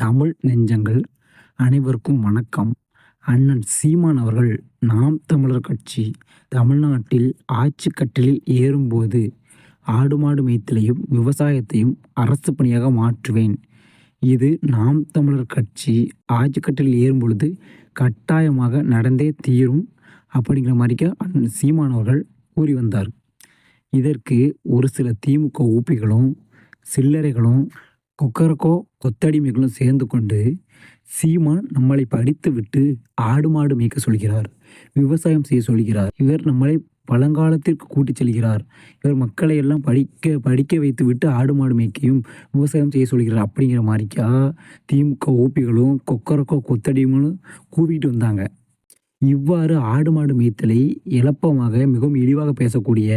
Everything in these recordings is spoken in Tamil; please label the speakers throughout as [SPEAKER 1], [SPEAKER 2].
[SPEAKER 1] தமிழ் நெஞ்சங்கள் அனைவருக்கும் வணக்கம். அண்ணன் சீமான் அவர்கள் நாம் தமிழர் கட்சி தமிழ்நாட்டில் ஆட்சி கட்டிலில் ஏறும்போது ஆடு மாடு மேய்த்தலையும் விவசாயத்தையும் அரசு பணியாக மாற்றுவேன். இது நாம் தமிழர் கட்சி ஆட்சி கட்டிலில் ஏறும் பொழுது கட்டாயமாக நடந்தே தீரும் அப்படிங்கிற மாதிரிக்க அண்ணன் சீமான் அவர்கள் கூறி வந்தார். இதற்கு ஒரு சில திமுக ஊப்பிகளும் சில்லறைகளும் கொக்கரக்கோ கொத்தடிமைகளும் சேர்ந்து கொண்டு சீமான் நம்மளை படித்து விட்டு ஆடு மாடு மேய்க்க சொல்கிறார். விவசாயம் செய்ய சொல்கிறார். இவர் நம்மளை பழங்காலத்திற்கு கூட்டிச் செல்கிறார். இவர் மக்களை எல்லாம் படிக்க படிக்க வைத்து விட்டு ஆடு மாடு மேய்க்கையும் விவசாயம் செய்ய சொல்கிறார் அப்படிங்கிற மாதிரிக்கா திமுக ஓபிகளும் கொக்கரக்கோ கொத்தடிமனும் கூவிட்டு வந்தாங்க. இவ்வாறு ஆடு மாடு மேய்த்தலை இழப்பமாக மிகவும் இழிவாக பேசக்கூடிய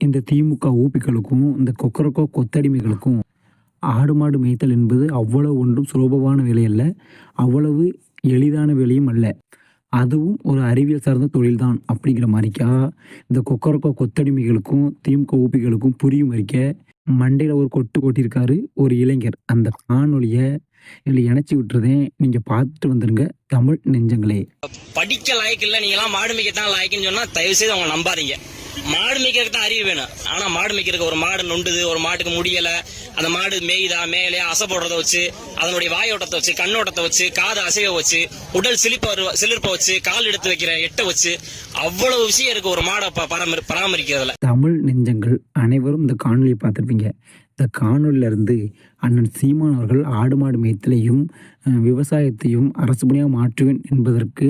[SPEAKER 1] இந்த திமுக ஊப்பிகளுக்கும் இந்த கொக்கரக்கோ கொத்தடிமைகளுக்கும் ஆடு மாடு மேய்த்தல் என்பது அவ்வளவு ஒன்றும் சுலபமான வேலை அல்ல அவ்வளவு எளிதான வேலையும் அல்ல. அதுவும் ஒரு அறிவியல் சார்ந்த தொழில்தான். அப்படிங்கிற மாதிரிக்கா இந்த கொக்கரக்கோ கொத்தடிமைகளுக்கும் திமுக ஊப்பிகளுக்கும் புரியும் வரைக்க மண்டையில் ஒரு கொட்டு கொட்டியிருக்காரு ஒரு இளைஞர். அந்த காணொலியை இல்லை இணைச்சி விட்டுறதேன் நீங்கள் பார்த்துட்டு வந்துருங்க தமிழ் நெஞ்சங்களே.
[SPEAKER 2] படிக்க லாய்க்கு இல்லை நீங்களாம் மாடு மேய்க்க தான் லாய்க்குன்னு சொன்னால் தயவு செய்து அவங்க நம்பாதீங்க. மாடு மேய்க்கிறதுக்கு தான் அறிவு வேணும். ஆனா மாடு மேய்க்கிறதுக்கு ஒரு மாடு நொண்டுது ஒரு மாட்டுக்கு முடியல அந்த மாடு மேய்தா மேலே அசை போடுறத வச்சு அதனுடைய வாயோட்டத்தை வச்சு கண்ணோட்டத்தை வச்சு காது அசைவை வச்சு உடல் சிலிப்ப சிலிர்ப்பை வச்சு கால் எடுத்து வைக்கிற எட்டை வச்சு அவ்வளவு விஷயம் இருக்கு ஒரு மாடை பராமரி பராமரிக்கிறதுல.
[SPEAKER 1] தமிழ் நெஞ்சங்கள் அனைவரும் இந்த காணொலியை பார்த்துருப்பீங்க. இந்த காணொலியிலிருந்து அண்ணன் சீமான் அவர்கள் ஆடு மாடு மேய்த்தலையும் விவசாயத்தையும் அரசு பணியாக மாற்றுவேன் என்பதற்கு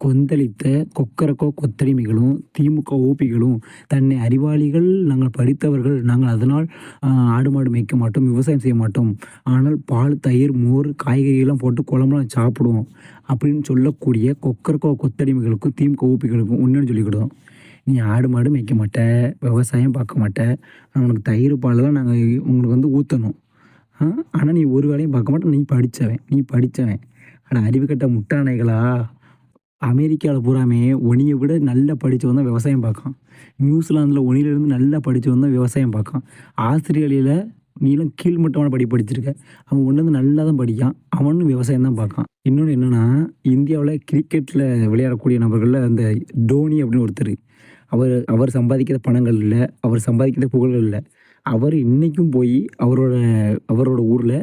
[SPEAKER 1] கொந்தளித்த கொக்கரக்கோ கொத்தடிமைகளும் திமுக ஓபிகளும் தன்னை அறிவாளிகள் நாங்கள் படித்தவர்கள் நாங்கள் அதனால் ஆடு மாடு மேய்க்க மாட்டோம் விவசாயம் செய்ய மாட்டோம். ஆனால் பால் தயிர் மோர் காய்கறிகள்லாம் போட்டு குழம்புலாம் சாப்பிடுவோம் அப்படின்னு சொல்லக்கூடிய கொக்கரக்கோ கொத்தடிமைகளுக்கும் திமுக ஓபிகளுக்கும் ஒன்றுன்னு சொல்லிக்கிடுவோம் நீ ஆடு மாடு மேய்க்க மாட்ட விவசாயம் பார்க்க மாட்டேன் உனக்கு தயிர் பாலெல்லாம் நாங்கள் உங்களுக்கு வந்து ஊற்றணும் ஆனால் நீ ஒரு வேலையும் பார்க்க மாட்டேன் நீ படித்தவன் நீ படித்தவன் ஆனால் அறிவு கட்ட முட்டானைகளா அமெரிக்காவில் பூராமே ஒனியை விட நல்லா படித்தவன் தான் விவசாயம் பார்க்கான். நியூசிலாந்தில் ஒனியிலேருந்து நல்லா படித்தவன் தான் விவசாயம் பார்க்கான். ஆஸ்திரேலியாவில் நீலாம் கீழ்மட்டமான படி படிச்சிருக்க. அவன் ஒன்று வந்து நல்லா தான் படிக்கான். அவனும் விவசாயம் தான் பார்க்கான். இன்னொன்று என்னென்னா இந்தியாவில் கிரிக்கெட்டில் விளையாடக்கூடிய நபர்களில் அந்த டோனி அப்படின்னு ஒருத்தர். அவர் அவர் சம்பாதிக்கிற பணங்கள் இல்லை அவர் சம்பாதிக்கிற புகழ்கள் இல்லை. அவர் இன்றைக்கும் போய் அவரோட அவரோட ஊரில்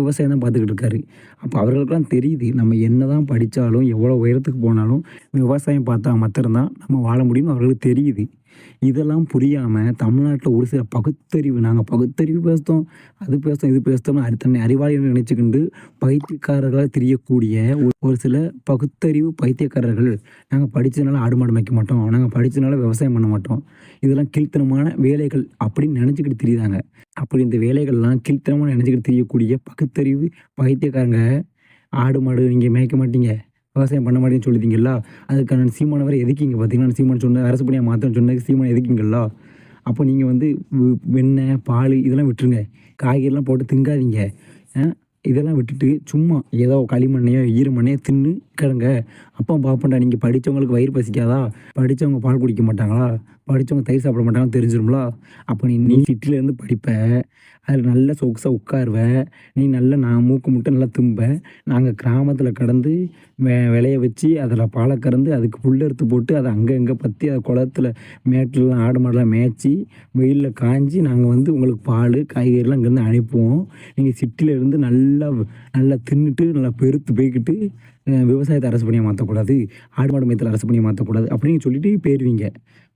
[SPEAKER 1] விவசாயம் தான் பார்த்துக்கிட்டு இருக்காரு. அப்போ அவர்களுக்கெல்லாம் தெரியுது நம்ம என்ன தான் படித்தாலும் எவ்வளோ உயரத்துக்கு போனாலும் விவசாயம் பார்த்தா மாத்திரம்தான் நம்ம வாழ முடியும்னு அவர்களுக்கு தெரியுது. இதெல்லாம் புரியாமல் தமிழ்நாட்டில் ஒரு சில பகுத்தறிவு நாங்கள் பகுத்தறிவு பேசுகிறோம் அது பேசுகிறோம் இது பேசுகிறோம்னு அது தன்னை அறிவாளிகள் நினச்சிக்கிண்டு பைத்தியக்காரர்களாக தெரியக்கூடிய ஒரு- ஒரு சில பகுத்தறிவு பைத்தியக்காரர்கள். நாங்கள் படித்ததுனால ஆடு மாடு மேய்க்க மாட்டோம் நாங்கள் படித்ததுனால விவசாயம் பண்ண மாட்டோம். இதெல்லாம் கீழ்த்தனமான வேலைகள் அப்படின்னு நினச்சிக்கிட்டு தெரியுதாங்க? அப்படி இந்த வேலைகள்லாம் கீழ்த்தனமாக நினச்சிக்கிட்டு தெரியக்கூடிய பகுத்தறிவு பைத்தியக்காரங்க ஆடு மாடு நீங்கள் மேய்க்க மாட்டீங்க. விவசாயம் பண்ண மாட்டேன்னு சொல்லிட்டீங்களா அதுக்கான சீமானவரை எதுக்கிங்க பார்த்தீங்கன்னா? சீமான் சொன்ன அரசு பணியாக மாற்றணும் சொன்னது சீமான் எதுக்கிங்களா அப்போ நீங்கள் வந்து வெண்ணெய் பால் இதெல்லாம் விட்டுருங்க. காய்கறிலாம் போட்டு திங்காதீங்க. ஆ? இதெல்லாம் விட்டுட்டு சும்மா ஏதோ களிமண்ணையோ ஈரமண்ணையோ தின்னு கிடங்க. அப்பா பாப்பண்டா நீங்கள் படித்தவங்களுக்கு வயிறு பசிக்காதா? படித்தவங்க பால் குடிக்க மாட்டாங்களா? படித்தவங்க தயிர் சாப்பிட மாட்டாங்கன்னு தெரிஞ்சிரும்ல. அப்போ நீ நீ சிட்டிலேருந்து படிப்ப. அதில் நல்ல சொகுசாக உட்காருவ. நீ நல்ல நான் மூக்கு முட்டை நல்லா தும்ப. நாங்கள் கிராமத்தில் கடந்து வெ விளைய வச்சு அதில் பாலை கறந்து அதுக்கு புல் எடுத்து போட்டு அதை அங்கே இங்கே பற்றி அதை குளத்துல மேட்டிலலாம் ஆடு மாடெலாம் மேய்ச்சி வெயிலில் காய்ஞ்சி நாங்கள் வந்து உங்களுக்கு பால் காய்கறிலாம் இங்கேருந்து அனுப்புவோம். நீங்கள் சிட்டிலேருந்து நல்ல நல்லா நல்லா தின்னுட்டு நல்லா பெருத்து போய்க்கிட்டு விவசாயத்தை அரசு பணியாக மாற்றக்கூடாது ஆடு மாடு மையத்தில் அரசு பணியை மாற்றக்கூடாது அப்படின்னு சொல்லிட்டு போயிடுவீங்க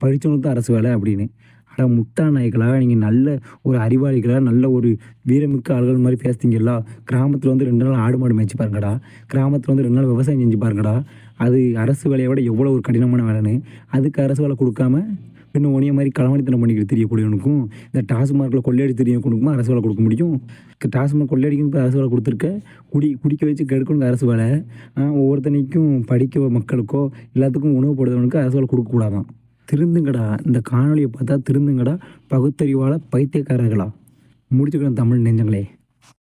[SPEAKER 1] படித்தவங்களுக்கு தான் அரசு வேலை அப்படின்னு. ஆனால் முட்டா நாய்களாக நீங்கள் நல்ல ஒரு அறிவாளிகளாக நல்ல ஒரு வீரமிக்க ஆள்கள் மாதிரி பேசுறீங்களா கிராமத்தில் வந்து ரெண்டு நாள் ஆடு மாடு மேய்ச்சி பாருங்கடா கிராமத்தில் வந்து ரெண்டு நாள் விவசாயம் செஞ்சு பாருங்கடா அது அரசு வேலையை விட எவ்வளோ ஒரு கடினமான வேலைன்னு அதுக்கு அரசு வேலை கொடுக்காம இன்னும் ஒனிய மாதிரி களவாணித்தனம் பண்ணிக்கிட்டு தெரியக்கூடியவனுக்கும் இந்த டாஸ்மார்க்கில் கொள்ளையடி தெரியக்கூடியவனுக்கும் அரசு வேலை கொடுக்க முடியும். டாஸ்மார்க் கொள்ளையடிக்கும் இப்போ அரசு வேலை கொடுத்துருக்க குடி குடிக்க வச்சு கெடுக்கணும் அரசு வேலை. ஒவ்வொருத்தனைக்கும் படிக்க மக்களுக்கோ எல்லாத்துக்கும் உணவு போடுறவனுக்கு அரசு வேலை கொடுக்கக்கூடாதான் திருந்துங்கடா இந்த காணொலியை பார்த்தா திருந்துங்கடா பகுத்தறிவாள பைத்தியக்காரர்களா. முடிச்சுக்கிறேன் தமிழ் நெஞ்சங்களே.